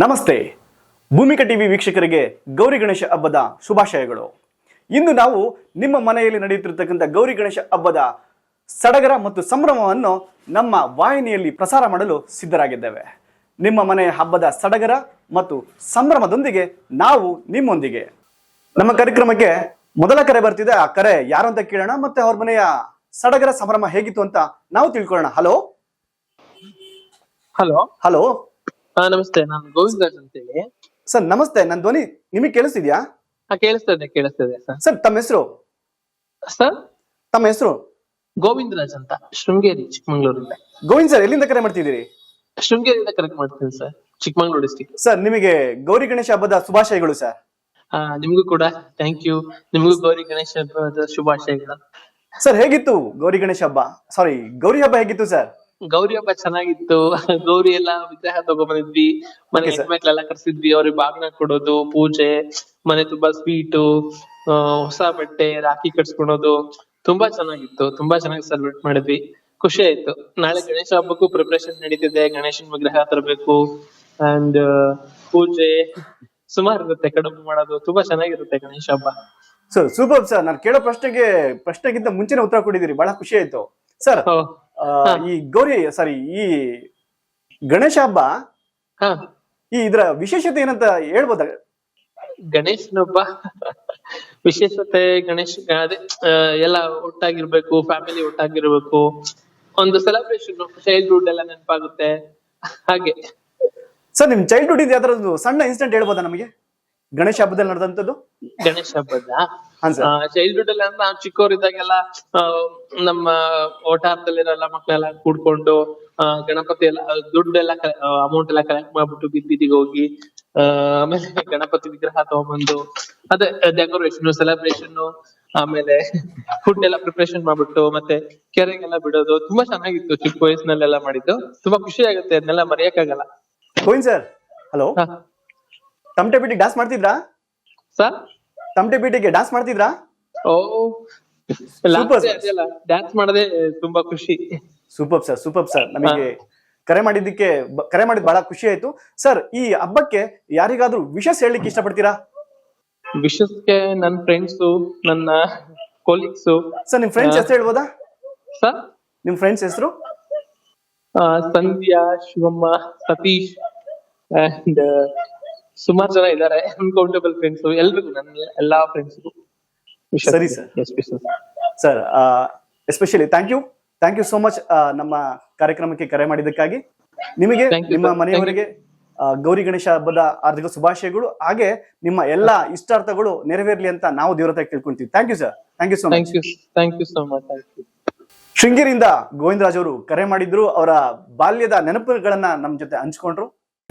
ನಮಸ್ತೆ. ಭೂಮಿಕಾ ಟಿವಿ ವೀಕ್ಷಕರಿಗೆ ಗೌರಿ ಗಣೇಶ ಹಬ್ಬದ ಶುಭಾಶಯಗಳು. ಇಂದು ನಾವು ನಿಮ್ಮ ಮನೆಯಲ್ಲಿ ನಡೆಯುತ್ತಿರತಕ್ಕಂಥ ಗೌರಿ ಗಣೇಶ ಹಬ್ಬದ ಸಡಗರ ಮತ್ತು ಸಂಭ್ರಮವನ್ನು ನಮ್ಮ ವಾಹಿನಿಯಲ್ಲಿ ಪ್ರಸಾರ ಮಾಡಲು ಸಿದ್ಧರಾಗಿದ್ದೇವೆ. ನಿಮ್ಮ ಮನೆಯ ಹಬ್ಬದ ಸಡಗರ ಮತ್ತು ಸಂಭ್ರಮದೊಂದಿಗೆ ನಾವು ನಿಮ್ಮೊಂದಿಗೆ. ನಮ್ಮ ಕಾರ್ಯಕ್ರಮಕ್ಕೆ ಮೊದಲ ಕರೆ ಬರ್ತಿದೆ. ಆ ಕರೆ ಯಾರು ಅಂತ ಕೇಳೋಣ ಮತ್ತೆ ಅವ್ರ ಮನೆಯ ಸಡಗರ ಸಂಭ್ರಮ ಹೇಗಿತ್ತು ಅಂತ ನಾವು ತಿಳ್ಕೊಳ್ಳೋಣ. ಹಲೋ ಹಲೋ ಹಲೋ ಹಾ ನಮಸ್ತೆ. ನಾನು ಗೋವಿಂದ್ ರಾಜ್ ಅಂತೇಳಿ. ಸರ್ ನಮಸ್ತೆ. ನನ್ನ ಧ್ವನಿ ನಿಮಗೆ ಕೇಳಿಸ್ತಿದ್ಯಾ? ಹಾ ಕೇಳಿಸ್ತದೆ ಕೇಳಿಸ್ತದೆ ಸರ್. ಸರ್ ತಮ್ಮ ಹೆಸರು? ಸರ್? ತಮ್ಮ ಹೆಸರು? ಗೋವಿಂದರಾಜ್ ಅಂತ. ಶೃಂಗೇರಿ ಚಿಕ್ಕಮಂಗ್ಳೂರಿಂದ. ಗೋವಿಂದ್ ಸರ್ ಎಲ್ಲಿಂದ ಕರೆ ಮಾಡ್ತಿದ್ದೀರಿ? ಶೃಂಗೇರಿಯಿಂದ ಕರೆಕ್ಟ್ ಮಾಡ್ತೀನಿ ಸರ್. ಚಿಕ್ಕಮಂಗ್ಳೂರು ಡಿಸ್ಟಿಕ್ ಸರ್ ನಿಮಗೆ ಗೌರಿ ಗಣೇಶ ಹಬ್ಬದ ಶುಭಾಶಯಗಳು ಸರ್. ನಿಮ್ಗೂ ಕೂಡ. ಥ್ಯಾಂಕ್ ಯು ನಿಮಗೂ ಗೌರಿ ಗಣೇಶ ಹಬ್ಬದ ಶುಭಾಶಯಗಳು. ಸರ್ ಹೇಗಿತ್ತು ಗೌರಿ ಗಣೇಶ ಹಬ್ಬ? ಸಾರಿ ಗೌರಿ ಹಬ್ಬ ಹೇಗಿತ್ತು ಸರ್? ಗೌರಿ ಹಬ್ಬ ಚೆನ್ನಾಗಿತ್ತು. ಗೌರಿ ಎಲ್ಲ ವಿಗ್ರಹ ತಗೊಂಡ್ಬಂದಿದ್ವಿ ಮನೆ. ಹೆಣ್ಮಕ್ಳೆಲ್ಲ ಕರ್ಸಿದ್ವಿ. ಅವ್ರಿಗೆ ಬಾಗ್ನ ಕೊಡೋದು ಪೂಜೆ ಮನೆ ತುಂಬಾ ಸ್ವೀಟು ಹೊಸ ಬಟ್ಟೆ ರಾಖಿ ಕಟ್ಸ್ಕೊಳೋದು. ತುಂಬಾ ಚೆನ್ನಾಗಿತ್ತು. ತುಂಬಾ ಚೆನ್ನಾಗಿ ಸೆಲೆಬ್ರೇಟ್ ಮಾಡಿದ್ವಿ. ಖುಷಿ ಆಯ್ತು. ನಾಳೆ ಗಣೇಶ ಹಬ್ಬಕ್ಕೂ ಪ್ರಿಪರೇಷನ್ ನಡೀತಿದೆ. ಗಣೇಶನ್ ವಿಗ್ರಹ ತರಬೇಕು. ಅಂಡ್ ಪೂಜೆ ಸುಮಾರು ಇರುತ್ತೆ. ಕಡುಬು ಮಾಡೋದು. ತುಂಬಾ ಚೆನ್ನಾಗಿರುತ್ತೆ ಗಣೇಶ ಹಬ್ಬ. ಸರ್ ಸೂಪರ್ ಸರ್ ನಾನು ಕೇಳೋ ಪ್ರಶ್ನೆಗೆ ಪ್ರಶ್ನೆಗಿಂತ ಮುಂಚೆನೆ ಉತ್ತರ ಕೊಟ್ಟಿದ್ದೀರಿ. ಬಹಳ ಖುಷಿ ಆಯ್ತು. ಸರ್ ಈ ಗೌರಿ ಸಾರಿ ಈ ಗಣೇಶ ಹಬ್ಬ ಹಾ. ಈ ಇದರ ವಿಶೇಷತೆ ಏನಂತ ಹೇಳ್ಬೋದ? ಗಣೇಶನ ಹಬ್ಬ? ವಿಶೇಷತೆ ಗಣೇಶ್ ಅದೇ ಎಲ್ಲ ಒಟ್ಟಾಗಿರ್ಬೇಕು ಫ್ಯಾಮಿಲಿ ಒಟ್ಟಾಗಿರ್ಬೇಕು. ಒಂದು ಸೆಲೆಬ್ರೇಷನ್ ಚೈಲ್ಡ್ಹುಡ್ ಎಲ್ಲ ನೆನಪಾಗುತ್ತೆ. ಹಾಗೆ. ಸರ್ ನಿಮ್ ಚೈಲ್ಡ್ಹುಡ್ ಇದೆ ಯಾವ್ದಾದ್ರು ಸಣ್ಣ ಇನ್ಸಿಡೆಂಟ್ ಹೇಳ್ಬೋದಾ ನಮಗೆ? ಗಣೇಶ ಹಬ್ಬದಲ್ಲಿ ನಡೆದಂತದ್ದು ಗಣೇಶ ಹಬ್ಬದ? ಚೈಲ್ಡ್ಹುಡ್ ಅಲ್ಲಿ ಅಂದ್ರೆ ನಾವು ಚಿಕ್ಕವರಿದ್ದಾಗೆಲ್ಲ ನಮ್ಮ ಓಟಾರದಲ್ಲಿರೋ ಮಕ್ಕಳೆಲ್ಲ ಕೂಡ್ಕೊಂಡು ಗಣಪತಿ ಎಲ್ಲ ದುಡ್ಡೆಲ್ಲ ಅಮೌಂಟ್ ಎಲ್ಲ ಕಲೆಕ್ಟ್ ಮಾಡ್ಬಿಟ್ಟು ಬೀದಿ ಬೀದಿಗೆ ಹೋಗಿ ಆಮೇಲೆ ಗಣಪತಿ ವಿಗ್ರಹ ತಗೊಂಬಂದು ಅದೇ ಡೆಕೋರೇಷನ್ ಸೆಲೆಬ್ರೇಷನ್ ಆಮೇಲೆ ಫುಡ್ ಎಲ್ಲ ಪ್ರಿಪರೇಷನ್ ಮಾಡ್ಬಿಟ್ಟು ಮತ್ತೆ ಕೆರೆಗೆಲ್ಲ ಬಿಡೋದು ತುಂಬಾ ಚೆನ್ನಾಗಿತ್ತು ಚಿಕ್ಕ ವಯಸ್ಸಿನಲ್ಲೆಲ್ಲ ಮಾಡಿದ್ದು. ತುಂಬಾ ಖುಷಿ ಆಗುತ್ತೆ ಅದನ್ನೆಲ್ಲ ಮರೆಯಕ್ಕಾಗಲ್ಲ. Sir hello? ತಮಟೆ ಪೀಟಿಗೆ ಡಾನ್ಸ್ ಮಾಡ್ತಿದ್ರಾ? ಸರ್? ತಮಟೆ ಪೀಟಿಗೆ ಡಾನ್ಸ್ ಮಾಡ್ತಿದ್ರಾ? ಓ. ಡ್ಯಾನ್ಸ್ ಮಾಡದೆ ತುಂಬಾ ಖುಷಿ. ಸೂಪರ್ ಸರ್ ಸೂಪರ್ ಸರ್ ನಮಗೆ ಕರೆ ಮಾಡಿದ್ದಕ್ಕೆ ಕರೆ ಮಾಡಿದ್ ಬಹಳ ಖುಷಿ ಆಯ್ತು. ಸರ್ ಈ ಹಬ್ಬಕ್ಕೆ ಯಾರಿಗಾದ್ರೂ ವಿಶೇಷ ಹೇಳಲಿಕ್ಕೆ ಇಷ್ಟಪಡ್ತೀರಾ? ವಿಶಸ್ಗೆ ನನ್ನ ಫ್ರೆಂಡ್ಸ್ ನನ್ನ ಕೊಲೀಗ್ಸು ಸರ್ ನಿಮ್ ಫ್ರೆಂಡ್ಸ್. ಹೆಸರು ಹೇಳ್ಬೋದಾ? ಸರ್? ನಿಮ್ ಫ್ರೆಂಡ್ಸ್ ಹೆಸರು? ಸಂಧ್ಯಾ ಶಿವಮ್ಮ ಸತೀಶ್ ಅಂಡ್ ಸುಮಾರು ಜನ ಇದ್ದಾರೆ ಅನ್ಕೌಂಟೇಬಲ್ ಫ್ರೆಂಡ್ಸ್ ಎಲ್ರಿಗೂ ನನ್ನ ಎಲ್ಲಾ ಫ್ರೆಂಡ್ಸ್ಗೂ ಸರಿ, sir. Sir especially thank you thank you so much ನಮ್ಮ ಕಾರ್ಯಕ್ರಮಕ್ಕೆ ಕರೆ ಮಾಡಿದ್ದಕ್ಕಾಗಿ. ನಿಮಗೆ ನಿಮ್ಮ ಮನೆಯವರಿಗೆ ಗೌರಿ ಗಣೇಶ ಹಬ್ಬದ ಆರ್ಥಿಕ ಶುಭಾಶಯಗಳು ಹಾಗೆ ನಿಮ್ಮ ಎಲ್ಲಾ ಇಷ್ಟಾರ್ಥಗಳು ನೆರವೇರ್ಲಿ ಅಂತ ನಾವು ದೇವರತಾಗಿ ತಿಳ್ಕೊಂತೀವಿ thank you sir thank you so much thank you so much ಶೃಂಗೇರಿಯಿಂದ Govindaraj ಅವರು ಕರೆ ಮಾಡಿದ್ರು. ಅವರ ಬಾಲ್ಯದ ನೆನಪುಗಳನ್ನ ನಮ್ಮ ಜೊತೆ ಹಂಚ್ಕೊಂಡ್ರು.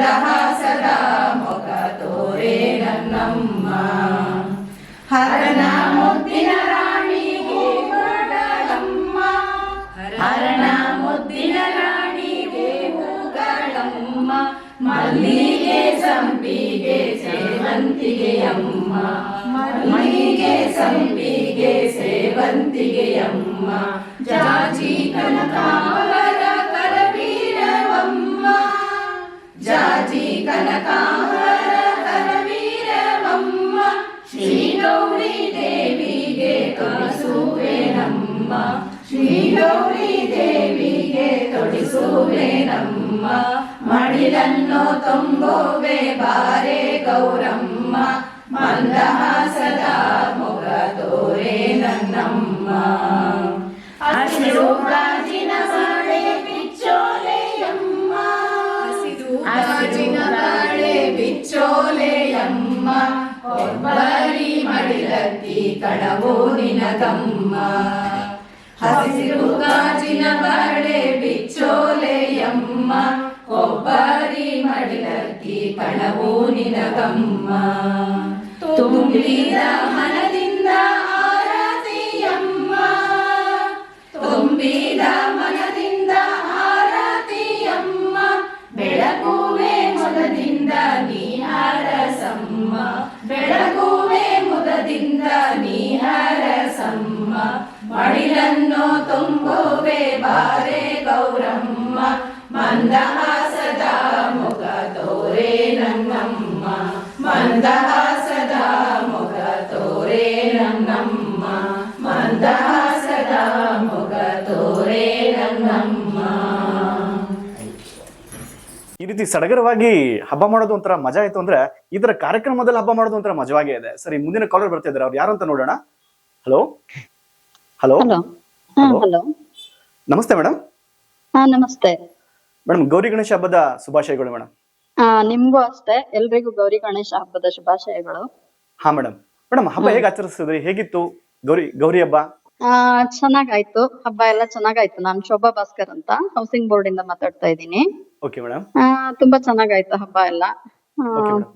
ಮಂದಹಾಸದ ಮೊಗ ತೋರೆ ನನ್ನಮ್ಮ. ಹರಣ ಮುದ್ದಿನ ರಾಣಿ ಹೂಗಳಮ್ಮ ಹರಣ ಮುದ್ದಿನ ರಾಣಿ ಹೂಗಳಮ್ಮ ಮಲ್ಲಿಗೆ ಸಂಪಿಗೆ ಸೇವಂತಿಗೆಯಮ್ಮ. ಮಲ್ಲಿಗೆ ಸಂಪಿಗೆ ಸೇವಂತಿಗೆಯಮ್ಮ. ಕನಕಾಂಬರ ಕರವೀರವಮ್ಮ ಶ್ರೀ ಗೌರಿ ದೇವಿಗೆ ತೊಡಿಸುವೆ ಶ್ರೀ ಗೌರಿ ದೇವಿಗೆ ಬಾರೆ ಗೌರಮ್ಮ, ಮಂದಹಾಸದ ಮೊಗ ತೋರೆ ನನ್ನಮ್ಮ ಹಸಿರು ಕೊಬ್ಬರಿ ಮಡಿಲತ್ತಿ ಬಿಚ್ಚೋಲೆಯಮ್ಮ ಕೊಬ್ಬರ ಹಸಿರು ಗಾಜಿನ ಬಳೆ ಬಿಚ್ಚೋಲೆಯಮ್ಮ, ಕೊಬ್ಬರಿ ಮಡಿಲತ್ತಿ ಕಳವು ತಮ್ಮ ತುಂಬಿದ ಮನದಿಂದ ಆರತಿಯಮ್ಮ ತುಂಬಿದ ಮನದಿಂದ ಮಡಿಲನ್ನು ತುಂಬುವೆ ಬಾರೆ ಗೌರಮ್ಮ ಮಂದಹಾಸದ ಮುಖ ತೋರೆ ನನ್ನಮ್ಮ ಮಂದಹಾಸದ ಮುಖ ತೋರೆ ನನ್ನಮ್ಮ ಮಂದಹಾಸದ ಮುಖ ತೋರೆ ನನ್ನಮ್ಮ. ಈ ರೀತಿ ಸಡಗರವಾಗಿ ಹಬ್ಬ ಮಾಡೋದು ಒಂಥರ ಮಜಾ ಆಯ್ತು ಅಂದ್ರೆ ಇದರ ಕಾರ್ಯಕ್ರಮದಲ್ಲಿ ಹಬ್ಬ ಮಾಡೋದು ಒಂಥರ ಮಜವಾಗೇ ಇದೆ. ಸರಿ, ಮುಂದಿನ ಕಾಲರ್ ಬರ್ತಾ ಇದ್ದಾರೆ. ಅವ್ರು ಯಾರು ಅಂತ ನೋಡೋಣ? ಹಲೋ ಹಲೋ ಹಲೋ ಹಾ ಹಲೋ ನಮಸ್ತೆ ಮೇಡಮ್ ಹಾ ನಮಸ್ತೆ. ಮೇಡಮ್ ಗೌರಿ ಗಣೇಶ ಹಬ್ಬದ ಶುಭಾಶಯಗಳು ಮೇಡಮ್ ಆ ನಿಮ್ಗೂ ಅಷ್ಟೇ. ಎಲ್ರಿಗೂ ಗೌರಿ ಗಣೇಶ ಹಬ್ಬದ ಶುಭಾಶಯಗಳು. ಹಾ ಮೇಡಮ್ ಮೇಡಮ್ ಹಬ್ಬ ಹೇಗೆ ಆಚರಿಸಿದ್ರಿ? ಹೇಗಿತ್ತು? ಗೌರಿ ಗೌರಿ ಹಬ್ಬ? ಆ ಚೆನ್ನಾಗಾಯ್ತು. ಹಬ್ಬ ಎಲ್ಲ ಚೆನ್ನಾಗಾಯ್ತು. ನಾನು ಶೋಭಾ ಭಾಸ್ಕರ್ ಅಂತ ಹೌಸಿಂಗ್ ಬೋರ್ಡ್ ಇಂದ ಮಾತಾಡ್ತಾ ಇದ್ದೀನಿ. ಓಕೆ ಮೇಡಮ್ ಆ ತುಂಬಾ ಚೆನ್ನಾಗಾಯ್ತು ಹಬ್ಬ ಎಲ್ಲ. ಆ, ಓಕೆ ಮೇಡಮ್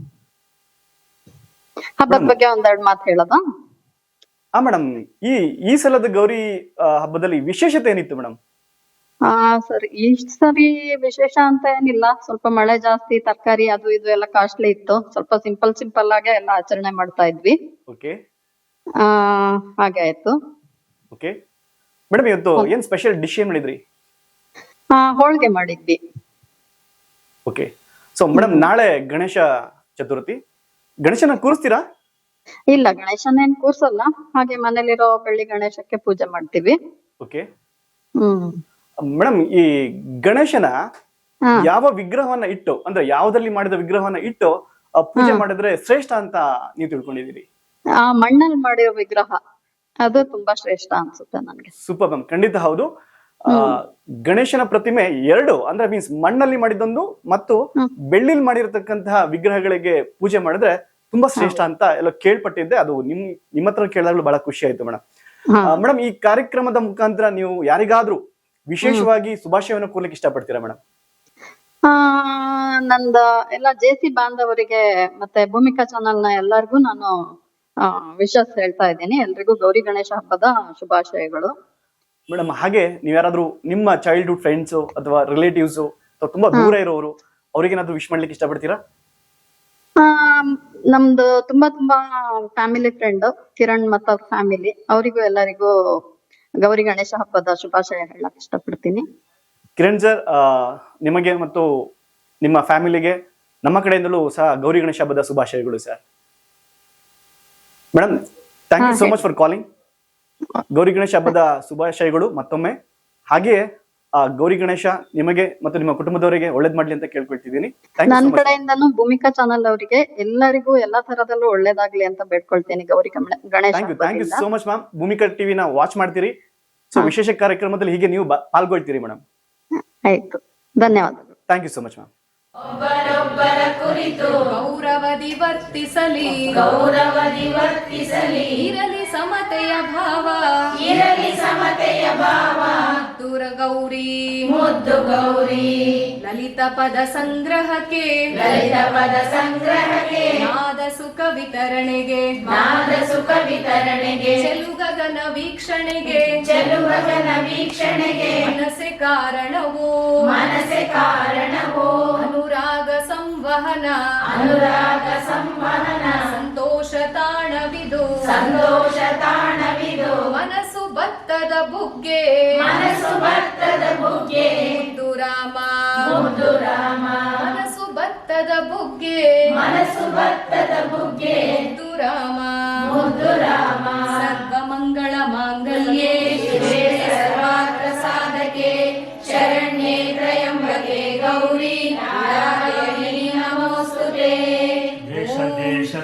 ಹಬ್ಬದ ಬಗ್ಗೆ ಒಂದೆರಡು ಮಾತು ಹೇಳೋದಾ? ಹಾ ಮೇಡಮ್ ಈ ಈ ಸಲದ ಗೌರಿ ಆ, ಹಬ್ಬದಲ್ಲಿ ವಿಶೇಷತೆ ಏನಿತ್ತು ಮೇಡಮ್ ಆ ಸರಿ ಈ ಸರಿ ವಿಶೇಷ ಅಂತ ಏನಿಲ್ಲ. ಸ್ವಲ್ಪ ಮಳೆ ಜಾಸ್ತಿ ತರಕಾರಿ ಅದು ಇದು ಎಲ್ಲ ಕಾಸ್ಟ್ಲಿ ಇತ್ತು. ಸ್ವಲ್ಪ ಸಿಂಪಲ್ ಸಿಂಪಲ್ ಆಗಿ ಎಲ್ಲ ಆಚರಣೆ ಮಾಡ್ತಾ ಇದ್ವಿ. ಓಕೆ. ಆ ಹಾಗೆ ಆಯ್ತು. ಓಕೆ. ಮೇಡಮ್ ಇವತ್ತು ಏನ್ ಸ್ಪೆಷಲ್ ಡಿಶ್ ಏನ್ ಮಾಡಿದ್ರಿ? ಆ ಹೋಳಿಗೆ ಮಾಡಿದ್ವಿ. ಓಕೆ. ಸೊ ಮೇಡಮ್ ನಾಳೆ ಗಣೇಶ ಚತುರ್ಥಿ. ಗಣೇಶನ ಕೂರಿಸ್ತೀರಾ? ಇಲ್ಲ ಗಣೇಶನೇನ್ ಕೂರ್ಸಲ್ಲ. ಹಾಗೆ ಮನೇಲಿರೋ ಬೆಳ್ಳಿ ಗಣೇಶಕ್ಕೆ ಪೂಜೆ ಮಾಡ್ತೀವಿ. ಓಕೆ ಹ್ಮ್. ಮೇಡಮ್ ಈ ಗಣೇಶನ ಯಾವ ವಿಗ್ರಹವನ್ನ ಇಟ್ಟು ಅಂದ್ರೆ ಯಾವ್ದಲ್ಲಿ ಮಾಡಿದ ವಿಗ್ರಹವನ್ನ ಇಟ್ಟು ಆ, ಪೂಜೆ ಮಾಡಿದ್ರೆ ಶ್ರೇಷ್ಠ ಅಂತ ನೀವು ತಿಳ್ಕೊಂಡಿದ್ದೀರಿ? ಆ ಮಣ್ಣಲ್ಲಿ ಮಾಡಿರೋ ವಿಗ್ರಹ ಅದು ತುಂಬಾ ಶ್ರೇಷ್ಠ ಅನ್ಸುತ್ತೆ ನನ್ಗೆ. ಸೂಪರ್ ಮ್ಯಾಮ್ ಖಂಡಿತ ಹೌದು. ಆ, ಗಣೇಶನ ಪ್ರತಿಮೆ ಎರಡು ಅಂದ್ರೆ ಮೀನ್ಸ್ ಮಣ್ಣಲ್ಲಿ ಮಾಡಿದ್ದೊಂದು ಮತ್ತು ಬೆಳ್ಳಿಲಿ ಮಾಡಿರತಕ್ಕಂತಹ ವಿಗ್ರಹಗಳಿಗೆ ಪೂಜೆ ಮಾಡಿದ್ರೆ ತುಂಬಾ ಶ್ರೇಷ್ಠ ಅಂತ ಎಲ್ಲ ಕೇಳ್ಪಟ್ಟಿದ್ದೆ. ಅದು ನಿಮ್ ನಿಮ್ಮ ಹತ್ರ ಕೇಳಿದಾಗಲೂ ಬಹಳ ಖುಷಿ ಆಯ್ತು ಮೇಡಮ್. ಮೇಡಮ್ ಈ ಕಾರ್ಯಕ್ರಮದ ಮುಖಾಂತರ ನೀವು ಯಾರಿಗಾದ್ರೂ ವಿಶೇಷವಾಗಿ ಶುಭಾಶಯವನ್ನು ಕೋರ್ಲಿಕ್ಕೆ ಇಷ್ಟಪಡ್ತೀರಾ ಮೇಡಮ್ ನಂದ ಎಲ್ಲ ಜೇಸಿ ಬಾಂಧವರಿಗೆ ಮತ್ತೆ ಭೂಮಿಕಾ ಚಾನಲ್ನ ಎಲ್ಲರಿಗೂ ನಾನು ಆ ವಿಶಸ್ ಹೇಳ್ತಾ ಇದ್ದೀನಿ. ಎಲ್ರಿಗೂ ಗೌರಿ ಗಣೇಶ ಹಬ್ಬದ ಶುಭಾಶಯಗಳು. ಮೇಡಮ್ ಹಾಗೆ ನೀವ್ ಯಾರಾದ್ರೂ ನಿಮ್ಮ ಚೈಲ್ಡ್ಹುಡ್ ಫ್ರೆಂಡ್ಸ್ ಅಥವಾ ರಿಲೇಟಿವ್ಸ್ ಅಥವಾ ತುಂಬಾ ದೂರ ಇರೋರು ಅವ್ರಿಗೇನಾದ್ರೂ ವಿಶ್ ಮಾಡ್ಲಿಕ್ಕೆ ಇಷ್ಟಪಡ್ತೀರಾ? ನಮ್ದು ತುಂಬಾ ತುಂಬಾ ಫ್ಯಾಮಿಲಿ ಫ್ರೆಂಡ್ ಕಿರಣ್ ಮತ್ತ ಅವ್ರ ಫ್ಯಾಮಿಲಿ ಅವರಿಗೂ ಎಲ್ಲರಿಗೂ ಗೌರಿ ಗಣೇಶ ಹಬ್ಬದ ಶುಭಾಶಯ ಹೇಳಕ್ ಇಷ್ಟಪಡ್ತೀನಿ. ಕಿರಣ್ ಸರ್ ನಿಮಗೆ ಮತ್ತು ನಿಮ್ಮ ಫ್ಯಾಮಿಲಿಗೆ ನಮ್ಮ ಕಡೆಯಿಂದಲೂ ಸಹ ಗೌರಿ ಗಣೇಶ ಹಬ್ಬದ ಶುಭಾಶಯಗಳು sir madam thank you so much for calling Gauri Ganesha ಹಬ್ಬದ ಶುಭಾಶಯಗಳು ಮತ್ತೊಮ್ಮೆ. ಹಾಗೆಯೇ ಆ, ಗೌರಿ ಗಣೇಶ ನಿಮಗೆ ಮತ್ತು ನಿಮ್ಮ ಕುಟುಂಬದವರಿಗೆ ಒಳ್ಳೇದ್ ಮಾಡ್ಲಿ ಅಂತ ಕೇಳ್ಕೊಳ್ತಿದ್ದೀನಿ. ನನ್ನ ಕಡೆಯಿಂದನೂ ಭೂಮಿಕಾ ಚಾನಲ್ ಅವರಿಗೆ ಎಲ್ಲರಿಗೂ ಎಲ್ಲಾ ತರದಲ್ಲೂ ಒಳ್ಳೇದಾಗ್ಲಿ ಅಂತ ಬೇಡ್ಕೊಳ್ತೀನಿ Gauri Ganesha thank you thank you so much ma'am Bhoomika ಟಿವಿನ watch ಮಾಡ್ತೀರಿ. ಸೊ ವಿಶೇಷ ಕಾರ್ಯಕ್ರಮದಲ್ಲಿ ಹೀಗೆ ನೀವು ಪಾಲ್ಗೊಳ್ತೀರಿ ಮೇಡಮ್ ಆಯ್ತು. ಧನ್ಯವಾದ. Thank you so much ma'am ಒಬ್ಬರೊಬ್ಬರ ಕುರಿತು ಗೌರವದಿ ವರ್ತಿಸಲಿ. ಗೌರವದಿ ವರ್ತಿಸಲಿ. ಇರಲಿ ಸಮತೆಯ ಭಾವ. ಇರಲಿ ಸಮತೆಯ ಭಾವ. ದೂರ ಗೌರಿ ಮುದ್ದು ಗೌರಿ ಲಲಿತ ಪದ ಸಂಗ್ರಹಕ್ಕೆ. ಲಲಿತ ಪದ ಸಂಗ್ರಹಕ್ಕೆ. ನಾದ ಸುಖ ವಿತರಣೆಗೆ. ನಾದ ಸುಖ ವಿತರಣೆಗೆ. ಚೆಲುಗಗನ ವೀಕ್ಷಣೆಗೆ. ಚೆಲುವಗನ ವೀಕ್ಷಣೆಗೆ. ಮನಸ್ಸೆ ಕಾರಣವೋ. ಮನಸೆ ಕಾರಣವೋ. ಅನುರಾಗ ಸಂವಹನ. ಅನುರಾಗ ಸಂವಹನ. ಸಂತೋಷ ತಾಣವಿದು. ಸಂತೋಷ ತಾಣವಿದು. ಮನಸ್ಸು ಭತ್ತದ ಬುಗ್ಗೆ. ಮನಸ್ಸು ಭತ್ತದ ಬುಗ್ಗೆ. ಮುದ್ದು ರಾಮ. ಮುದ್ದು ರಾಮ. ಮನಸ್ಸು ಭತ್ತದ ಬುಗ್ಗೆ. ಮನಸ್ಸು ಭತ್ತದ ಬುಗ್ಗೆ. ಮುದ್ದು ರಾಮ. ಮುದ್ದು ರಾಮ. ಸರ್ವ ಮಂಗಳ ಮಾಂಗಲ್ಯೇ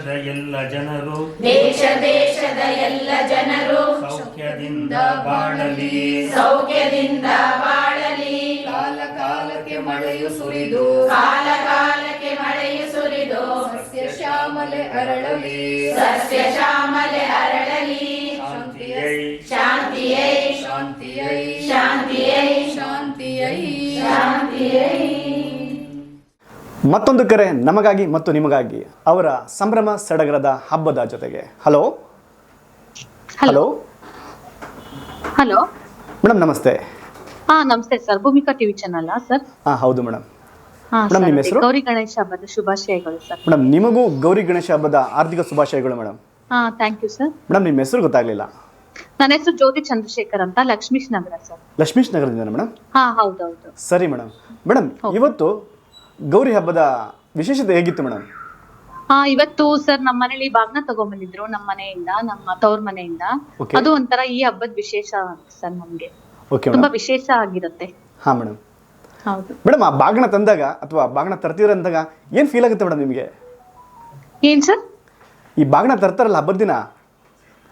ದೇಶದ ಎಲ್ಲ ಜನರು ದೇಶ ದೇಶದ ಎಲ್ಲ ಜನರು ಸೌಖ್ಯದಿಂದ ಬಾಳಲಿ. ಸೌಖ್ಯದಿಂದ ಬಾಳಲಿ. ಕಾಲ ಕಾಲ ಕಾಲಕ್ಕೆ ಮಳೆಯು ಸುರಿದು. ಕಾಲ ಕಾಲಕ್ಕೆ ಮಳೆಯು ಸುರಿದು. ಸಸ್ಯ ಶ್ಯಾಮಲೆ ಅರಳಲಿ. ಸಸ್ಯ ಶ್ಯಾಮಲೆ ಅರಳಲಿ. ಶಾಂತಿಯೈ. ಶಾಂತಿಯೈ. ಶಾಂತಿಯೈ. ಶಾಂತಿಯೈ. ಶಾಂತಿಯೈ. ಶಾಂತಿಯೈ. ಮತ್ತೊಂದು ಕರೆ ನಮಗಾಗಿ ಮತ್ತು ನಿಮಗಾಗಿ ಅವರ ಸಂಭ್ರಮ ಸಡಗರದ ಹಬ್ಬದ ಜೊತೆಗೆ. ಹಲೋ ಹಲೋ ಹಲೋ ಮೇಡಮ್ ನಮಸ್ತೆ. ಹಾ ನಮಸ್ತೆ sir. Bhoomika TV channel sir? ಹಾ ಹೌದು ಮೇಡಮ್ Madam, ನಿಮ್ಮ ಹೆಸರು? ಗೌರಿ ಗಣೇಶ ಹಬ್ಬದ ಶುಭಾಶಯಗಳು ಸರ್. ಮೇಡಮ್ ನಿಮಗೂ ಗೌರಿ ಗಣೇಶ ಹಬ್ಬದ ಆರ್ಥಿಕ ಶುಭಾಶಯಗಳು ಮೇಡಮ್ ಹಾ ಥ್ಯಾಂಕ್ ಯು ಸರ್ ಮೇಡಮ್ ನಿಮ್ಮ ಹೆಸರು ಗೊತ್ತಾಗ್ಲಿಲ್ಲ. ನನ್ನ ಹೆಸರು ಜ್ಯೋತಿ ಚಂದ್ರಶೇಖರ್ ಅಂತ ಲಕ್ಷ್ಮೀಶ್ ನಗರ ಸರ್ ಲಕ್ಷ್ಮೀಶ್ ನಗರದಿಂದ ಮೇಡಮ್ ಹಾ ಹೌದೌದು. ಸರಿ ಮೇಡಮ್ ಮೇಡಮ್ ಇವತ್ತು ಗೌರಿ ಹಬ್ಬದ ವಿಶೇಷತೆ ಹೇಗಿತ್ತು ಮೇಡಮ್? ಹಾ ಇವತ್ತು ಸರ್ ನಮ್ಮ ಮನೇಲಿ ಬಾಗ್ನ ತಗೊಂಡ್ಬಂದಿದ್ರು ನಮ್ಮ ಮನೆಯಿಂದ ನಮ್ಮ ತವ್ರ ಮನೆಯಿಂದ. Okay. ಅದು ಒಂಥರ ಈ ಹಬ್ಬದ ವಿಶೇಷ ಸರ್ ನಮ್ಗೆ. ಓಕೆ ತುಂಬಾ ವಿಶೇಷ ಆಗಿರುತ್ತೆ. ಹಾ ಮೇಡಮ್ ಹೌದು. ಮೇಡಮ್ ಆ ಬಾಗ್ನ ತಂದಾಗ ಅಥವಾ ಬಾಗ್ನ ತರ್ತೀರ ಅಂದಾಗ ಏನು ಫೀಲ್ ಆಗುತ್ತೆ ಮೇಡಮ್ ನಿಮಗೆ? ಏನ್ ಸರ್ ಈ ಬಾಗ್ನ ತರ್ತಾರಲ್ಲ ಹಬ್ಬದ ದಿನ?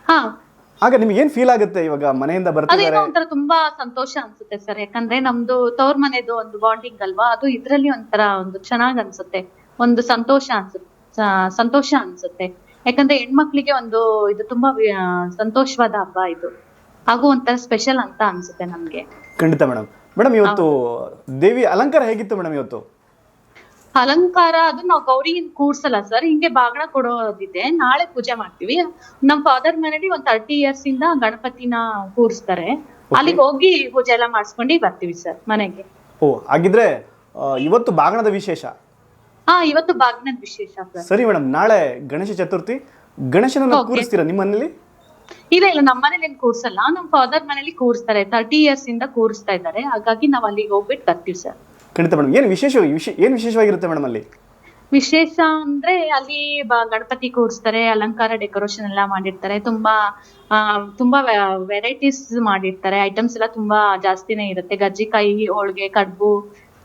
ಹಾ. ಆಗ ನಿಮ್ಗೆ ಏನ್ ಫೀಲ್ ಆಗುತ್ತೆ ಇವಾಗ ಮನೆಯಿಂದ ಅದೇನೋ ಬರ್ತಿದ್ದಾರೆ ಒಂಥರ ತುಂಬಾ ಸಂತೋಷ ಅನ್ಸುತ್ತೆ ಸರ್. ಯಾಕಂದ್ರೆ ನಮ್ದು ತವ್ರ ಮನೆದು ಒಂದು ಬಾಂಡಿಂಗ್ ಅಲ್ವಾ? ಅದು ಇದ್ರಲ್ಲಿ ಒಂಥರ ಒಂದು ಚೆನ್ನಾಗ್ ಅನ್ಸುತ್ತೆ. ಒಂದು ಸಂತೋಷ ಅನ್ಸುತ್ತೆ ಸಂತೋಷ ಅನ್ಸುತ್ತೆ. ಯಾಕಂದ್ರೆ ಹೆಣ್ಮಕ್ಳಿಗೆ ಒಂದು ಇದು ತುಂಬಾ ವಿ- ಆ, ಸಂತೋಷವಾದ ಹಬ್ಬ ಇದು. ಹಾಗೂ ಒಂಥರ ಸ್ಪೆಷಲ್ ಅಂತ ಅನ್ಸುತ್ತೆ ನಮ್ಗೆ. ಖಂಡಿತ ಮೇಡಮ್ ಮೇಡಮ್ ಇವತ್ತು ದೇವಿ ಅಲಂಕಾರ ಹೇಗಿತ್ತು ಮೇಡಮ್ ಇವತ್ತು? ಅಲಂಕಾರ ಅದು ನಾವು ಗೌರಿ ಕೂರ್ಸಲ್ಲ ಸರ್ ಹಿಂಗೆ ಬಾಗಣ ಕೊಡೋದಿದೆ. ನಾಳೆ ಪೂಜೆ ಮಾಡ್ತೀವಿ. ನಮ್ ಫಾದರ್ ಮನೇಲಿ ಒಂದ್ ತರ್ಟಿ ಇಯರ್ಸ್ ಇಂದ ಗಣಪತಿನ ಕೂರಿಸ್ತಾರೆ. ಅಲ್ಲಿಗೆ ಹೋಗಿ ಪೂಜೆ ಎಲ್ಲ ಮಾಡಿಸ್ಕೊಂಡು ಬರ್ತೀವಿ ಸರ್ ಮನೆಗೆ. ಓ ಹಾಗಿದ್ರೆ ಆ, ಇವತ್ತು ಬಾಗಣದ ವಿಶೇಷ? ಹಾ ಇವತ್ತು ಬಾಗ್ನದ್ ವಿಶೇಷ ಸರ್ ಸರಿ ಮೇಡಮ್ ನಾಳೆ ಗಣೇಶ ಚತುರ್ಥಿ. ಗಣೇಶನನ್ನ Okay. ಕೂರಿಸ್ತೀರಾ ನಿಮ್ಮ ಮನೇಲಿ? ಇಲ್ಲ ಇಲ್ಲ ನಮ್ಮ ಮನೇಲಿ ಏನ್ ಕೂರ್ಸಲ್ಲ. ನಮ್ ಫಾದರ್ ಮನೇಲಿ ಕೂರಿಸ್ತಾರೆ. ತರ್ಟಿ ಇಯರ್ಸ್ ಇಂದ ಕೂರಿಸ್ತಾ ಇದ್ದಾರೆ. ಹಾಗಾಗಿ ನಾವ್ ಅಲ್ಲಿಗೆ ಹೋಗ್ಬಿಟ್ಟು ಬರ್ತೀವಿ ಸರ್ ಖಂಡಿತ ಮೇಡಮ್ ಏನು ವಿಶೇಷ ವಿಶೇ ಏನು ವಿಶೇಷವಾಗಿರುತ್ತೆ ಮೇಡಮ್ ಅಲ್ಲಿ? ವಿಶೇಷ ಅಂದ್ರೆ ಅಲ್ಲಿ ಬ- ಗಣಪತಿ ಕೂರಿಸ್ತಾರೆ ಅಲಂಕಾರ ಡೆಕೋರೇಷನ್ ಎಲ್ಲ ಮಾಡಿರ್ತಾರೆ. ತುಂಬಾ ತುಂಬಾ ವೆರೈಟೀಸ್ ಮಾಡಿರ್ತಾರೆ. ಐಟಮ್ಸ್ ಎಲ್ಲ ತುಂಬಾ ಜಾಸ್ತಿನೇ ಇರುತ್ತೆ. ಗಜ್ಜಿಕಾಯಿ ಹೋಳ್ಗೆ ಕಡ್ಬು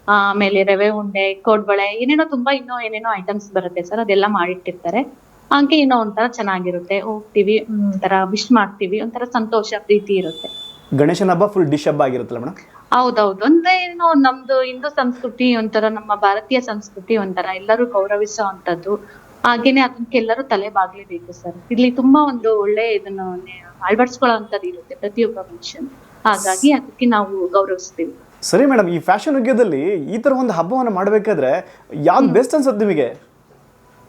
ಆಮೇಲೆ ರವೆ ಉಂಡೆ ಕೋಡ್ಬಳೆ ಏನೇನೋ ತುಂಬಾ ಇನ್ನೂ ಏನೇನೋ ಐಟಮ್ಸ್ ಬರುತ್ತೆ ಸರ್ ಅದೆಲ್ಲ ಮಾಡಿಟ್ಟಿರ್ತಾರೆ. ಹಂಗೆ ಏನೋ ಒಂಥರ ಚೆನ್ನಾಗಿರುತ್ತೆ. ಹೋಗ್ತೀವಿ ಒಂಥರ ವಿಶ್ ಮಾಡ್ತೀವಿ. ಒಂಥರ ಸಂತೋಷ ಪ್ರೀತಿ ಇರುತ್ತೆ. ಗಣೇಶನ ಹಬ್ಬ ಫುಲ್ ಡಿಶ್ ಹಬ್ಬ ಆಗಿರುತ್ತಲ್ಲ ಮೇಡಮ್ ಹೌದೌದು. ಅಂದ್ರೆ ಏನು ನಮ್ದು ಹಿಂದೂ ಸಂಸ್ಕೃತಿ ಒಂಥರ ನಮ್ಮ ಭಾರತೀಯ ಸಂಸ್ಕೃತಿ ಒಂಥರ ಎಲ್ಲರೂ ಗೌರವಿಸೋ ಅಂತದ್ದು ಹಾಗೇನೆ ಅದಕ್ಕೆಲ್ಲರೂ ತಲೆ ಬಾಗ್ಲೇಬೇಕು ಸರ್. ಇಲ್ಲಿ ತುಂಬಾ ಒಂದು ಒಳ್ಳೆ ಇದನ್ನ ಅಳವಡಿಸ್ಕೊಳ್ಳೋ ಅಂತದ್ದು ಇರುತ್ತೆ ಪ್ರತಿಯೊಬ್ಬ ಮನುಷ್ಯನ್. ಹಾಗಾಗಿ ಅದಕ್ಕೆ ನಾವು ಗೌರವಿಸ್ತೀವಿ. ಸರಿ ಮೇಡಮ್ ಈ ಫ್ಯಾಷನ್ ಯುಗದಲ್ಲಿ ಈ ತರ ಒಂದು ಹಬ್ಬವನ್ನು ಮಾಡಬೇಕಾದ್ರೆ ಯಾವ್ದು ಬೆಸ್ಟ್ ಅನ್ಸುತ್ತೆ ನಿಮಗೆ?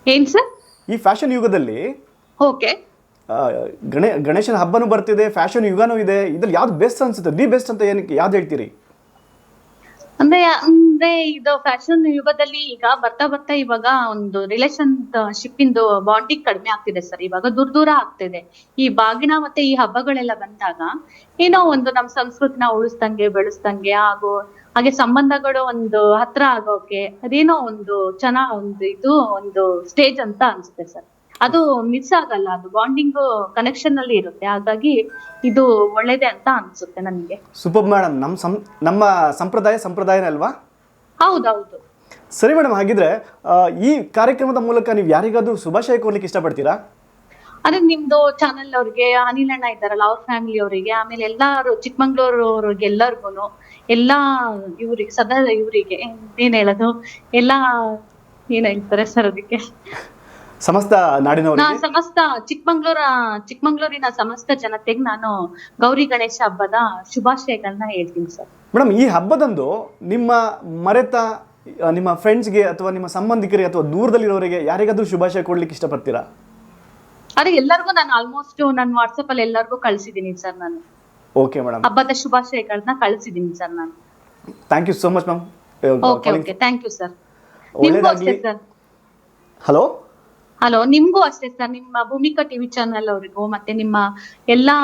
ಏನ್ ಸರ್? ಈ ಫ್ಯಾಷನ್ ಯುಗದಲ್ಲಿ ಓಕೆ. ಗಣೇ, ಗಣೇಶನ ಹಬ್ಬನೂ ಬರ್ತಿದೆ, ಫ್ಯಾಷನ್ ಯುಗನೂ ಇದೆ. ಇದ್ರಲ್ಲಿ ಯಾವ್ದು ಬೆಸ್ಟ್ ಅನ್ಸುತ್ತೆ? ದಿ ಬೆಸ್ಟ್ ಅಂತ ಏನಕ್ಕೆ ಯಾವ್ದು ಹೇಳ್ತೀರಿ? ಅಂದ್ರೆ ಅಂದ್ರೆ ಇದು ಫ್ಯಾಷನ್ ಯುಗದಲ್ಲಿ ಈಗ ಬರ್ತಾ ಬರ್ತಾ ಇವಾಗ ಒಂದು ರಿಲೇಶನ್ ಶಿಪ್ ಇಂದು ಬಾಂಡಿಂಗ್ ಕಡಿಮೆ ಆಗ್ತಿದೆ ಸರ್. ಇವಾಗ ದೂರ ದೂರ ಆಗ್ತಿದೆ. ಈ ಬಾಗಿನ ಮತ್ತೆ ಈ ಹಬ್ಬಗಳೆಲ್ಲ ಬಂದಾಗ ಏನೋ ಒಂದು ನಮ್ಮ ಸಂಸ್ಕೃತಿನ ಉಳಿಸ್ದಂಗೆ, ಬೆಳೆಸ್ದಂಗೆ ಹಾಗೂ ಹಾಗೆ ಸಂಬಂಧಗಳು ಒಂದು ಹತ್ರ ಆಗೋಕೆ ಅದೇನೋ ಒಂದು ಚೆನ್ನ ಒಂದು ಇದು, ಒಂದು ಸ್ಟೇಜ್ ಅಂತ ಅನ್ಸುತ್ತೆ ಸರ್. ಅದು ಮಿಸ್ ಆಗಲ್ಲ ಅದು ಬಾಂಡಿಂಗ್ ಕನೆಕ್ಷನ್ ಅಲ್ಲಿ ಇರುತ್ತೆ. ಹಾಗಾಗಿ ಇದು ಒಳ್ಳೇದೇ ಅಂತ ಅನ್ಸುತ್ತೆ ನನಗೆ. ಸೂಪರ್ ಮೇಡಮ್ ನಮ್ಮ ಸಂ ನಮ್ಮ ಸಂಪ್ರದಾಯ ಸಂಪ್ರದಾಯನೇ ಅಲ್ವಾ? ಹೌದೌದು. ಸರಿ ಮೇಡಮ್ ಹಾಗಿದ್ರೆ ಆ, ಈ ಕಾರ್ಯಕ್ರಮದ ಮೂಲಕ ನೀವು ಯಾರಿಗಾದ್ರೂ ಶುಭಾಶಯ ಕೋರ್ಲಿಕ್ಕೆ ಇಷ್ಟಪಡ್ತೀರಾ? ಅದೇ ನಿಮ್ದು ಚಾನೆಲ್ ಅವ್ರಿಗೆ ಅನಿಲ್ ಅಣ್ಣ ಇದ್ದಾರಲ್ಲ ಅವ್ರ ಫ್ಯಾಮಿಲಿ ಅವರಿಗೆ ಆಮೇಲೆ ಎಲ್ಲಾರು ಚಿಕ್ಕಮಂಗ್ಳೂರು ಅವ್ರಿಗೆ ಎಲ್ಲರಿಗೂ ಎಲ್ಲಾ ಇವ್ರಿಗೆ ಸದಾ ಇವರಿಗೆ ಏನ್ ಹೇಳೋದು? ಎಲ್ಲಾ ಏನ್ ಹೇಳ್ತಾರೆ ಸರ್ ಅದಕ್ಕೆ? ಸಮಸ್ತ ನಾಡಿನವರಿಗೆ ಸಮಸ್ತ ಚಿಕ್ಕಮಂಗ್ಳೂರ ಚಿಕ್ಕಮಂಗ್ಳೂರಿನ ಸಮಸ್ತ ಜನತೆಗೆ ನಾನು ಗೌರಿ ಗಣೇಶ ಹಬ್ಬದ ಶುಭಾಶಯಗಳನ್ನ ಹೇಳ್ತೀನಿ ಸರ್. ಮೇಡಮ್ ಈ ಹಬ್ಬದಂದು ನಿಮ್ಮ ಮರೆತ ನಿಮ್ಮ ಫ್ರೆಂಡ್ಸ್ಗೆ ಅಥವಾ ನಿಮ್ಮ ಸಂಬಂಧಿಕರಿಗೆ ಅಥವಾ ದೂರದಲ್ಲಿರೋರಿಗೆ ಯಾರಿಗಾದ್ರೂ ಶುಭಾಶಯ ಕೊಡ್ಲಿಕ್ಕೆ ಇಷ್ಟಪಡ್ತೀರಾ? ಅದೇ ಎಲ್ಲರಿಗೂ ನಾನು ಆಲ್ಮೋಸ್ಟ್ ನನ್ನ ವಾಟ್ಸಪ್ ಅಲ್ಲಿ ಎಲ್ಲರಿಗೂ ಕಳಿಸಿದ್ದೀನಿ ಸರ್ ನಾನು. ಓಕೆ ಮೇಡಮ್ ಹಬ್ಬದ ಶುಭಾಶಯಗಳನ್ನ ಕಳಿಸಿದ್ದೀನಿ ಸರ್ ನಾನು. Thank you so much ma'am okay okay thank you ಒಳ್ಳೇದಾಗ್ಲಿ. ಸರ್ ಹಲೋ ಹಲೋ ನಿಮ್ಗೂ ಅಷ್ಟೇ ಸರ್ ನಿಮ್ಮ ಭೂಮಿಕಾ ಟಿವಿ ಚಾನೆಲ್ ಅವರಿಗೂ ಮತ್ತೆ ನಿಮ್ಮ ಎಲ್ಲಾ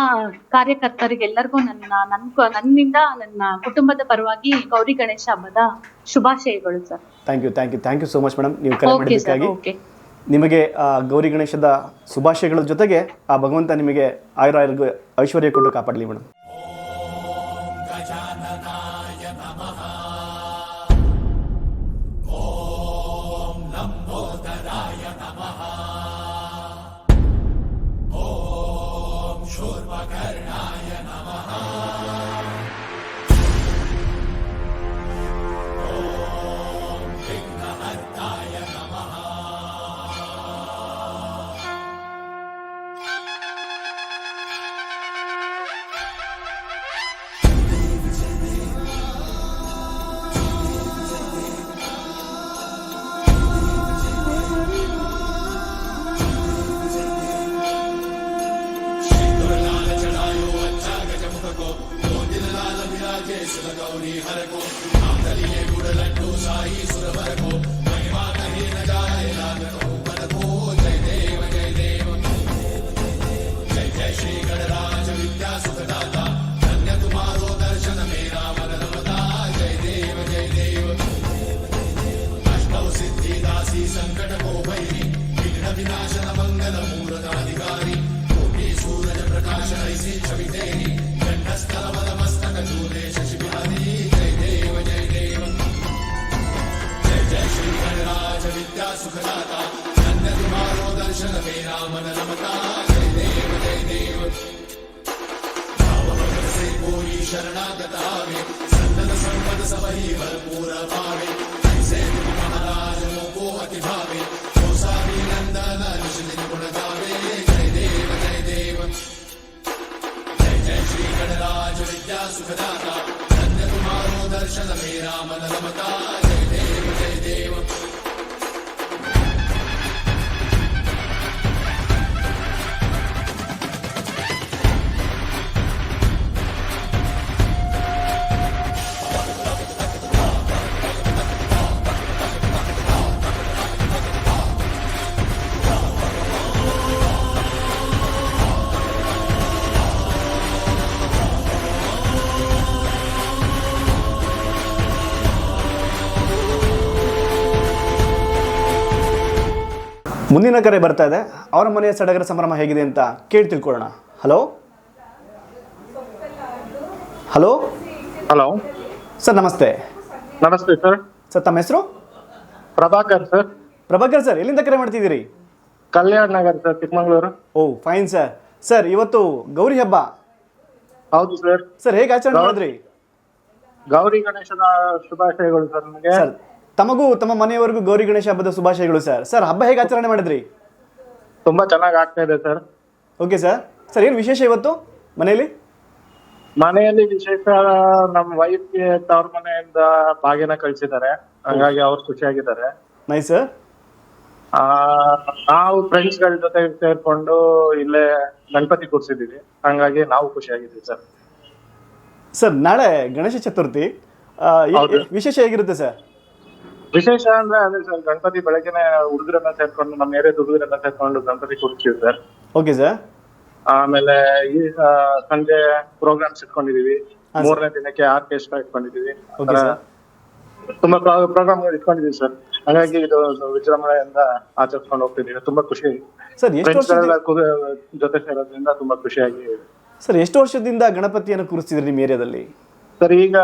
ಕಾರ್ಯಕರ್ತರಿಗೆ ಎಲ್ಲರಿಗೂ ನನ್ನ ನನ್ ನನ್ನಿಂದ ನನ್ನ ಕುಟುಂಬದ ಪರವಾಗಿ ಗೌರಿ ಗಣೇಶ ಹಬ್ಬದ ಶುಭಾಶಯಗಳು sir thank you thank you thank you so much madam ನೀವು ಕರೆ ಓಕೆ ಸರ್ ಮಾಡಿದ್ದಕ್ಕಾಗಿ ಓಕೆ ನಿಮಗೆ ಆ, ಗೌರಿ ಗಣೇಶದ ಶುಭಾಶಯಗಳ ಜೊತೆಗೆ ಆ ಭಗವಂತ ನಿಮಗೆ ಆಯುರ ಐಶ್ವರ್ಯ ಕೊಟ್ಟು ಕಾಪಾಡಲಿ ಮೇಡಮ್ सुखदाता सन्नतिमानो दर्शन मे रामन रमता जय देव जय देव से पूरी शरणागता वे सन्नत संपद सबही भरपूर पावे ऐसे महाराज मोको अति भावे तो सारी नंदन निश निर्गुण नित्या सुखदाता धन्यकुमारो दर्शनमे रामनरमता ಮುಂದಿನ ಕರೆ ಬರ್ತಾ ಇದೆ. ಅವರ ಮನೆಯ ಸಡಗರ ಸಂಭ್ರಮ ಹೇಗಿದೆ ಅಂತ ಕೇಳಿ ತಿಳ್ಕೊಳ್ಳೋಣ. ಹಲೋ ಹಲೋ ಹಲೋ ಸರ್ ನಮಸ್ತೆ. ನಮಸ್ತೆ ಸರ್ ಸರ್ ತಮ್ಮ ಹೆಸರು? ಪ್ರಭಾಕರ್ ಸರ್ ಪ್ರಭಾಕರ್ ಸರ್ ಎಲ್ಲಿಂದ ಕರೆ ಮಾಡ್ತಿದ್ದೀರಿ? Kalyana Nagar sir Chikkamagaluru. Oh fine sir sir ಇವತ್ತು ಗೌರಿ ಹಬ್ಬ. ಹೌದು ಸರ್ ಸರ್ ಹೇಗೆ ಆಚರಣೆ ಮಾಡಿದ್ರಿ? ಗೌರಿ ಗಣೇಶನ ಶುಭಾಶಯಗಳು ಸರ್ ನಿಮಗೆ. ತಮಗೂ ತಮ್ಮ ಮನೆಯವರೆಗೂ ಗೌರಿ ಗಣೇಶ ಹಬ್ಬದ ಶುಭಾಶಯಗಳು ಸರ್ ಸರ್ ಹಬ್ಬ ಹೇಗೆ ಆಚರಣೆ ಮಾಡಿದ್ರಿ? ತುಂಬಾ ಚೆನ್ನಾಗಿ ಆಗ್ತಾ ಇದೆ ಸರ್ ಓಕೆ ಸರ್ ಸರ್ ಏನು ವಿಶೇಷ ಇವತ್ತು ಮನೆಯಲ್ಲಿ? ಮನೆಯಲ್ಲಿ ವಿಶೇಷ ನಮ್ಮ ವೈಫ್ಗೆ ತವ್ರ ಮನೆಯಿಂದ ಬಾಗಿನ ಕಳ್ಸಿದ್ದಾರೆ. ಹಂಗಾಗಿ ಅವ್ರು ಖುಷಿಯಾಗಿದ್ದಾರೆ. ನೈಸ್ ಸರ್ ಆ ನಾವು ಫ್ರೆಂಡ್ಸ್ಗಳ ಜೊತೆ ಸೇರ್ಕೊಂಡು ಇಲ್ಲೇ ಗಣಪತಿ ಕೂರ್ಸಿದೀವಿ ಹಂಗಾಗಿ ನಾವು ಖುಷಿಯಾಗಿದ್ದೀವಿ ಸರ್ ಸರ್ ನಾಳೆ ಗಣೇಶ ಚತುರ್ಥಿ. ಆ, ಈ- ಹೌದು. ವಿಶೇಷ ಹೇಗಿರುತ್ತೆ ಸರ್ ವಿಶೇಷ ಅಂದ್ರೆ ಅದೇ ಸರ್ ಗಣಪತಿ ಬೆಳಗ್ಗೆ ಹುಡುಗರನ್ನ ಸೇರ್ಕೊಂಡು ನಮ್ಮ ಏರಿಯಾದ ಹುಡುಗರನ್ನ ಸೇರ್ಕೊಂಡು ಗಣಪತಿ ಕೂರಿಸ್ತೀವಿ ಸರ್ ಓಕೆ ಸರ್ ಆಮೇಲೆ ಈ ಆ, ಸಂಜೆ ಪ್ರೋಗ್ರಾಮ್ಸ್ ಇಟ್ಕೊಂಡಿದೀವಿ. ಮೂರನೇ ದಿನಕ್ಕೆ ಆರ್ಕೆಸ್ಟ್ರಾ ಇಟ್ಕೊಂಡಿದೀವಿ. ತುಂಬಾ ಪ್ರೋಗ್ರಾಮ್ ಇಟ್ಕೊಂಡಿದೀವಿ ಸರ್ ಹಾಗಾಗಿ ಇದು ವಿಜೃಂಭಣೆಯಿಂದ ಆಚರಿಸ್ಕೊಂಡು ಹೋಗ್ತಿದೀವಿ. ತುಂಬಾ ಖುಷಿ. ಸರ್ ಎಷ್ಟು ಫ್ರೆಂಡ್ಸ್ ವರ್ಷದಿಂದ ಜೊತೆ ಸೇರೋದ್ರಿಂದ ತುಂಬಾ ಖುಷಿಯಾಗಿ ಸರ್ ಎಷ್ಟು ವರ್ಷದಿಂದ ಗಣಪತಿಯನ್ನು ಕೂರಿಸ್ತಿದ್ರಿ ನಿಮ್ಮ ಏರಿಯಾದಲ್ಲಿ? ಸರ್ ಈಗ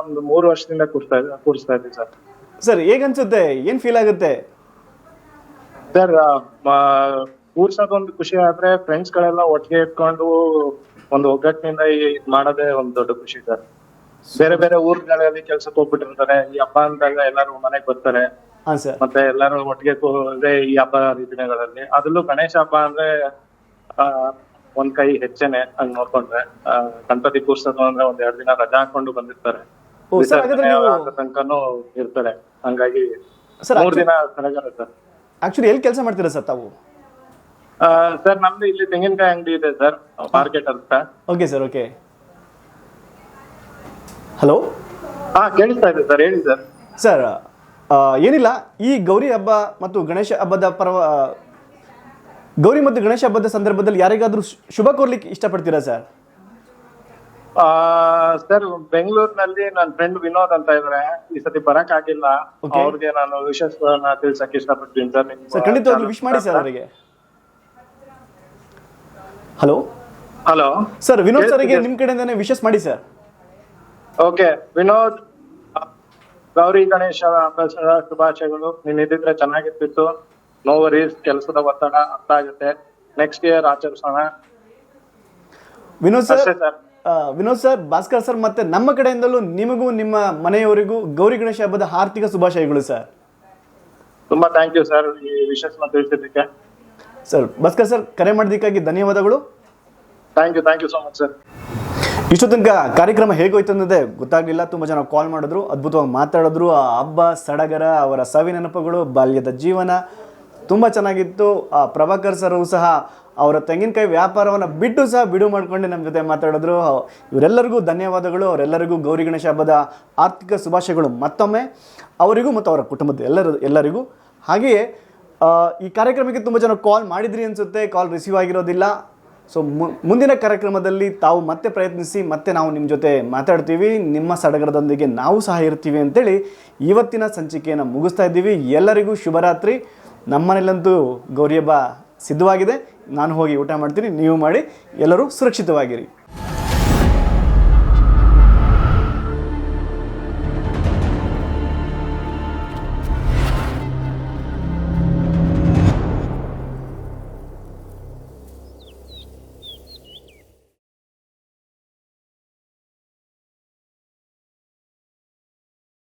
ಒಂದು ಮೂರು ವರ್ಷದಿಂದ ಕೂರಿಸ್ತಾ ಕೂರಿಸ್ತಾ ಇದ್ದೀವಿ ಸರ್ ಸರ್ ಹೇಗನ್ಸುತ್ತೆ? ಏನ್ ಫೀಲ್ ಆಗುತ್ತೆ? ಸರ್ ಕೂರ್ಸೋದೊಂದು ಖುಷಿ ಆದ್ರೆ ಫ್ರೆಂಡ್ಸ್ ಗಳೆಲ್ಲ ಒಟ್ಟಿಗೆ ಇಟ್ಕೊಂಡು ಒಂದು ಒಗ್ಗಟ್ಟಿನಿಂದ ಇದ್ ಮಾಡೋದೇ ಒಂದು ದೊಡ್ಡ ಖುಷಿ ಸರ್. ಬೇರೆ ಬೇರೆ ಊರ್ಗಳಲ್ಲಿ ಕೆಲ್ಸಕ್ಕೆ ಹೋಗ್ಬಿಟ್ಟಿರ್ತಾರೆ. ಈ ಹಬ್ಬ ಅಂದಾಗ ಎಲ್ಲರೂ ಮನೆಗ್ ಬರ್ತಾರೆ. ಹಾಂ ಸರ್. ಮತ್ತೆ ಎಲ್ಲರೂ ಒಟ್ಟಿಗೆ ಕೂ- ಈ ಹಬ್ಬ ಹರಿದಿನಗಳಲ್ಲಿ ಅದ್ರಲ್ಲೂ ಗಣೇಶ ಹಬ್ಬ ಅಂದ್ರೆ ಆ, ಒಂದ್ ಕೈ ಹೆಚ್ಚೇನೆ ಹಂಗ್ ನೋಡ್ಕೊಂಡ್ರೆ. ಆ, ಗಣಪತಿ ಕೂರ್ಸೋದು ಅಂದ್ರೆ ಒಂದ್ ಎರಡ್ ದಿನ ರಜಾ ಹಾಕೊಂಡು ಬಂದಿರ್ತಾರೆ. ಸರ್, ಹಾಗಾದ್ರೆ ವಿಸರ್ಜನೆ ನೀವು- ಆಗೋ ತನಕನೂ ಇರ್ತಾರೆ. ಹಂಗಾಗಿ ಸರ್ ಮೂರ್ ದಿನ ಸಡಗರ ಸರ್ ಆಕ್ಚುಲಿ ಎಲ್ಲಿ ಕೆಲಸ ಮಾಡ್ತೀರಾ ಸರ್ ತಾವು? ಸರ್ ನಮ್ದು ಇಲ್ಲಿ ತೆಂಗಿನಕಾಯಿ ಅಂಗಡಿ ಇದೆ ಸರ್ ಮಾರ್ಕೆಟ್ ಅಂತ. ಓಕೆ ಸರ್ ಓಕೆ ಹಲೋ ಹಾ ಕೇಳಿಸ್ತಾ ಇದೆ ಸರ್ ಹೇಳಿ ಸರ್. ಸರ್ ಏನಿಲ್ಲ ಈ ಗೌರಿ ಹಬ್ಬ ಮತ್ತು ಗಣೇಶ ಹಬ್ಬದ ಪರ್ವ ಗೌರಿ ಮತ್ತು ಗಣೇಶ ಹಬ್ಬದ ಸಂದರ್ಭದಲ್ಲಿ ಯಾರಿಗಾದ್ರೂ ಶುಭ ಕೋರ್ಲಿಕ್ಕೆ ಇಷ್ಟಪಡ್ತೀರಾ ಸರ್? ಸರ್ ಬೆಂಗಳೂರಿನಲ್ಲಿ ನನ್ನ ಫ್ರೆಂಡ್ ವಿನೋದ್ ಅಂತ ಇದಾರೆ. ಈ ಸತಿ ಬರಕ್ ಆಗಿಲ್ಲ. Okay. ಅವ್ರಿಗೆ ನಾನು ವಿಶೇಷ ತಿಳ್ಸಕ್ ಇಷ್ಟಪಡ್ತೀನಿ ಸರ್. ಸರ್ ಖಂಡಿತವಾಗ್ಲೂ ವಿಶ್ ಮಾಡಿ ಸರ್ ಅವರಿಗೆ. ಹಲೋ ಹಲೋ ಸರ್ ವಿನೋದ್ ಸರ್ಗೆ ನಿಮ್ ಕಡೆಯಿಂದಾನೆ ವಿಶಸ್ ಮಾಡಿ ಸರ್. ಓಕೆ ವಿನೋದ್ ಗೌರಿ ಗಣೇಶ ಶುಭಾಶಯಗಳು. ನೀನ್ ಇದ್ದಿದ್ರೆ ಚೆನ್ನಾಗಿರ್ತಿತ್ತು. ನೋ ವರೀಸ್ ಕೆಲಸದ ಒತ್ತಡ ಅರ್ಥ ಆಗುತ್ತೆ ನೆಕ್ಸ್ಟ್ ಇಯರ್ ಆಚರಿಸೋಣ. ವಿನೋದ್ ಸರ್ ಅಷ್ಟೇ sir. Vinod sir Bhaskar sir ಮತ್ತೆ ನಮ್ಮ ಕಡೆಯಿಂದಲೂ ನಿಮಗೂ ನಿಮ್ಮ ಮನೆಯವರಿಗೂ ಗೌರಿ ಗಣೇಶ ಹಬ್ಬದ ಆರ್ಥಿಕ ಶುಭಾಶಯಗಳು ಸರ್. ತುಂಬಾ ಥ್ಯಾಂಕ್ ಯು ಸರ್ ಈ ವಿಶೇಷ ತಿಳಿಸಿದ್ದಕ್ಕೆ. ಸರ್ ಭಾಸ್ಕರ್ ಸರ್ ಕರೆ ಮಾಡಿದ್ದಕ್ಕಾಗಿ ಧನ್ಯವಾದಗಳು. Thank you thank you so much sir ಇಷ್ಟು ತನಕ ಕಾರ್ಯಕ್ರಮ ಹೇಗೋಯ್ತು ಅನ್ನೋದೇ ಗೊತ್ತಾಗ್ಲಿಲ್ಲ ತುಂಬ ಜನ ಕಾಲ್ ಮಾಡಿದ್ರು ಅದ್ಭುತವಾಗಿ ಮಾತಾಡಿದ್ರು. ಆ ಹಬ್ಬ ಸಡಗರ ಅವರ ಸವಿ ನೆನಪುಗಳು ಬಾಲ್ಯದ ಜೀವನ ತುಂಬ ಚೆನ್ನಾಗಿತ್ತು. ಆ ಪ್ರಭಾಕರ್ ಸರ್ ಸಹ ಅವರ ತೆಂಗಿನಕಾಯಿ ವ್ಯಾಪಾರವನ್ನು ಬಿಟ್ಟು ಸಹ ಬಿಡು ಮಾಡ್ಕೊಂಡು ನಮ್ಮ ಜೊತೆ ಮಾತಾಡಿದ್ರು. ಇವರೆಲ್ಲರಿಗೂ ಧನ್ಯವಾದಗಳು, ಅವರೆಲ್ಲರಿಗೂ ಗೌರಿ ಗಣೇಶ ಹಬ್ಬದ ಆರ್ಥಿಕ ಶುಭಾಶಯಗಳು ಮತ್ತೊಮ್ಮೆ. ಅವರಿಗೂ ಮತ್ತು ಅವರ ಕುಟುಂಬದ ಎಲ್ಲರ, ಎಲ್ಲರಿಗೂ. ಹಾಗೆಯೇ ಈ ಕಾರ್ಯಕ್ರಮಕ್ಕೆ ತುಂಬ ಜನ ಕಾಲ್ ಮಾಡಿದ್ರಿ ಅನಿಸುತ್ತೆ ಕಾಲ್ ರಿಸೀವ್ ಆಗಿರೋದಿಲ್ಲ. ಸೊ ಮುಂದಿನ ಕಾರ್ಯಕ್ರಮದಲ್ಲಿ ತಾವು ಮತ್ತೆ ಪ್ರಯತ್ನಿಸಿ, ಮತ್ತೆ ನಾವು ನಿಮ್ಮ ಜೊತೆ ಮಾತಾಡ್ತೀವಿ. ನಿಮ್ಮ ಸಡಗರದೊಂದಿಗೆ ನಾವು ಸಹ ಇರ್ತೀವಿ ಅಂತೇಳಿ ಇವತ್ತಿನ ಸಂಚಿಕೆಯನ್ನು ಮುಗಿಸ್ತಾ ಇದ್ದೀವಿ. ಎಲ್ಲರಿಗೂ ಶುಭರಾತ್ರಿ. ನಮ್ಮನೇಲಂತೂ ಗೌರಿ ಹಬ್ಬ ಸಿದ್ಧವಾಗಿದೆ. ನಾನು ಹೋಗಿ ಊಟ ಮಾಡ್ತೀನಿ ನೀವು ಮಾಡಿ ಎಲ್ಲರೂ ಸುರಕ್ಷಿತವಾಗಿರಿ.